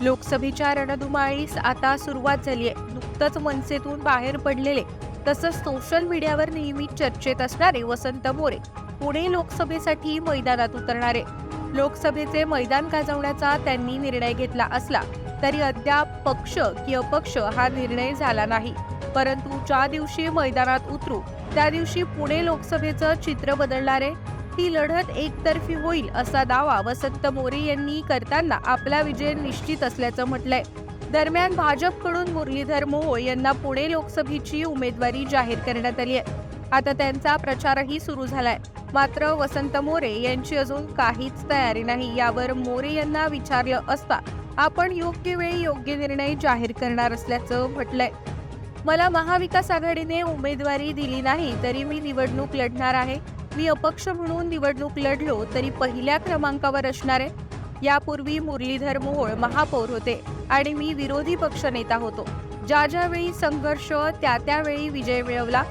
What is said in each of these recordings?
लोकसभेच्या रणधुमाळीस आता सुरुवात झाली आहे. नुकतंच मनसेतून बाहेर पडलेले तसंच सोशल मीडियावर नेहमी चर्चेत असणारे वसंत मोरे पुणे लोकसभेसाठी मैदानात उतरणारे. लोकसभेचे मैदान गाजवण्याचा त्यांनी निर्णय घेतला असला तरी अद्याप पक्ष की अपक्ष हा निर्णय झाला नाही. परंतु ज्या दिवशी मैदानात उतरू त्या दिवशी पुणे लोकसभेचं चित्र बदलणारे ही लढत एकतर्फी होईल असा दावा वसंत मोरे यांनी करताना आपला विजय निश्चित असल्याचं म्हटलंय. दरम्यान भाजपकडून मुरलीधर मोहोळ यांना पुणे लोकसभेची उमेदवारी जाहीर करण्यात आली आहे. आता त्यांचा प्रचारही सुरू झालाय. मात्र वसंत मोरे यांची अजून काहीच तयारी नाही यावर मोरे यांना विचारलं असता आपण योग्य वेळी योग्य निर्णय जाहीर करणार असल्याचं म्हटलंय. मला महाविकास आघाडीने उमेदवारी दिली नाही तरी मी निवडणूक लढणार आहे. मी अपक्ष म्हणून निवडणूक लढलो तरी पहिल्या क्रमांकावर असणार आहे. यापूर्वी मुरलीधर मोहोळ महापौर होते आणि मी विरोधी पक्षनेता होतो. ज्या ज्यावेळी संघर्ष त्या त्यावेळी विजय मिळवला.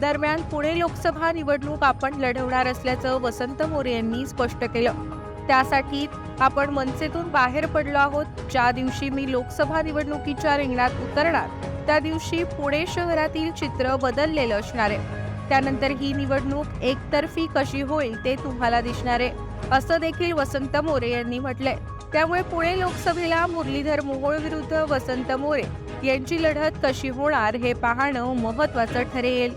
दरम्यान पुणे लोकसभा निवडणूक आपण लढवणार असल्याचं वसंत मोरे यांनी स्पष्ट केलं. त्यासाठी आपण मनसेतून बाहेर पडलो आहोत. ज्या दिवशी मी लोकसभा निवडणुकीच्या रिंगणात उतरणार त्या दिवशी पुणे शहरातील चित्र बदललेलं असणार आहे. त्यानंतर ही निवडणूक एकतर्फी कशी होईल ते तुम्हाला दिसणार आहे. असं देखील वसंत मोरे यांनी म्हटलंय. त्यामुळे पुणे लोकसभेला मुरलीधर मोहोळ विरुद्ध वसंत मोरे यांची लढत कशी होणार हे पाहणं महत्वाचं ठरेल.